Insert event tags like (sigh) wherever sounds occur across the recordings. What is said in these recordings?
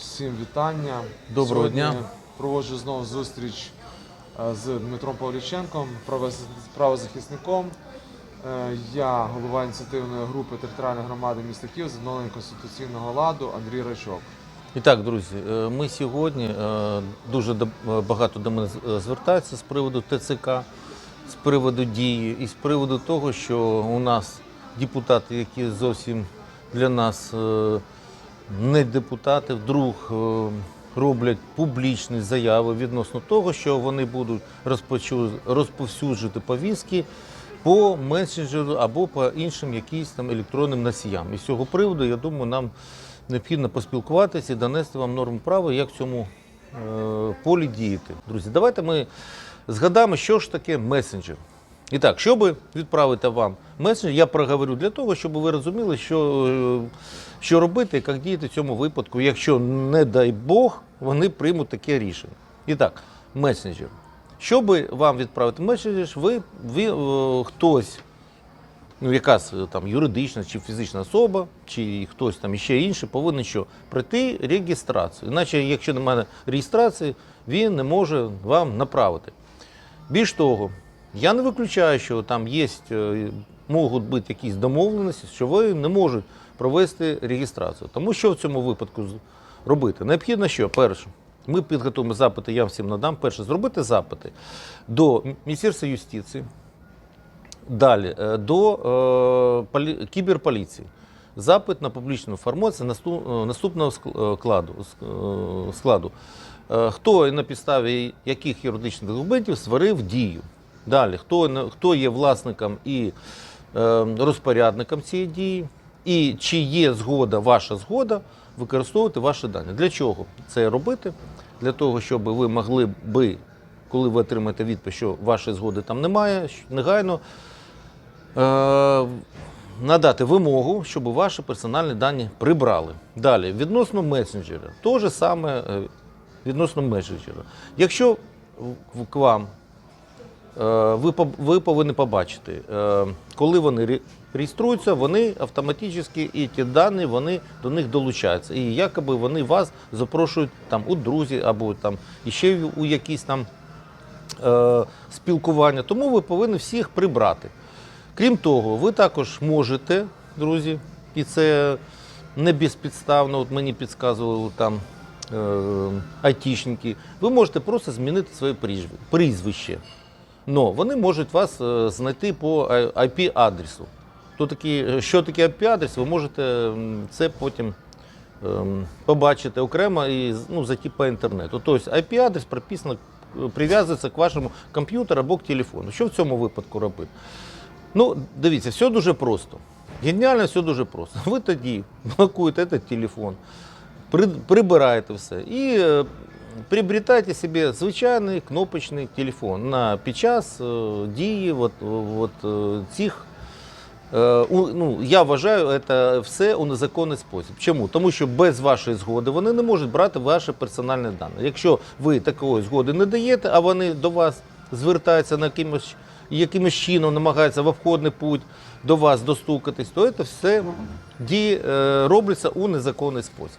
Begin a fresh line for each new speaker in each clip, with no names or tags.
Всім вітання.
Доброго
Сьогодні
дня.
Проводжу знову зустріч е, з Дмитром Павліченком, правозахисником. Е, Я голова ініціативної групи територіальної громади міста Київ з відновлення конституційного ладу Андрій Рачок.
І так, друзі, е, ми сьогодні дуже багато до мене звертаються з приводу ТЦК, з приводу дії і з приводу того, що у нас депутати, які зовсім для нас не депутати, вдруг е, роблять публічні заяви відносно того, що вони будуть розповсюджувати повістки по месенджеру або по іншим якимось там електронним носіям. І з цього приводу, я думаю, нам необхідно поспілкуватися і донести вам норму права, як в цьому е, полі діяти. Друзі, давайте ми згадаємо, що ж таке месенджер. І так, щоб відправити вам месенджер, я проговорю для того, щоб ви розуміли, що, е, що робити як діяти в цьому випадку, якщо, не дай Бог, вони приймуть таке рішення. І так, месенджер. Щоб вам відправити месенджер, ви, ви е, хтось ну, якась е, там юридична чи фізична особа, чи хтось там іще інший, повинен що пройти реєстрацію. Іначе, якщо немає реєстрації, він не може вам направити. Більш того, я не виключаю, що там є, е, можуть бути якісь домовленості, що ви не можуть провести реєстрацію. Тому що в цьому випадку робити? Необхідно що? Перше, ми підготуємо запити, я всім надам. Перше, зробити запити до Міністерства юстиції, Далі е, до е, полі- кіберполіції. Запит на публічну інформацію е, наступного ск- кладу, ск- складу. Е, Хто і на підставі яких юридичних документів створив дію. Далі, хто, хто є власником і е, розпорядником цієї дії, і чи є згода, ваша згода використовувати ваші дані. Для чого це робити? Для того, щоб ви могли би, коли ви отримаєте відповідь, що вашої згоди там немає, негайно е, надати вимогу, щоб ваші персональні дані прибрали. Далі, відносно месенджера, то же саме е, відносно месенджера. Якщо к вам ви, ви повинні побачити, е, коли вони реєструються, вони автоматично і ті дані вони до них долучаються. І якоби вони вас запрошують там у друзі або там іще у якісь там е, спілкування. Тому ви повинні всіх прибрати. Крім того, ви також можете, друзі, і це не безпідставно, от мені підказували там е, айтішники, ви можете просто змінити своє прізвище. Но вони можуть вас е, знайти по IP-адресу. Такі, е, що таке IP-адрес, ви можете це потім ем, побачити окремо і ну, зайти по інтернету. Тобто IP-адрес прописано, е, прив'язується к вашому комп'ютеру або к телефону. Що в цьому випадку робити? Ну, дивіться, все дуже просто. Геніально, все дуже просто. (laughs) Ви тоді блокуєте цей телефон, при- прибираєте все і е, приобретайте собі звичайний кнопочний телефон на під час е, дії от, от, цих. Е, ну, я вважаю, це все у незаконний спосіб. Чому? Тому що без вашої згоди вони не можуть брати ваші персональні дані. Якщо ви такої згоди не даєте, а вони до вас звертаються на якимось, якимось чином, намагаються в обходний путь до вас достукатись, то це все дії, е, робиться у незаконний спосіб.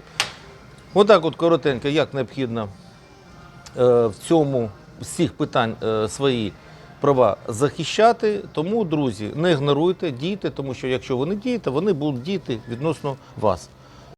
Отак, от коротенько, як необхідно е, в цьому всіх питань е, свої права захищати. Тому, друзі, не ігноруйте, дійте, тому що якщо ви не дієте, вони будуть діяти відносно вас.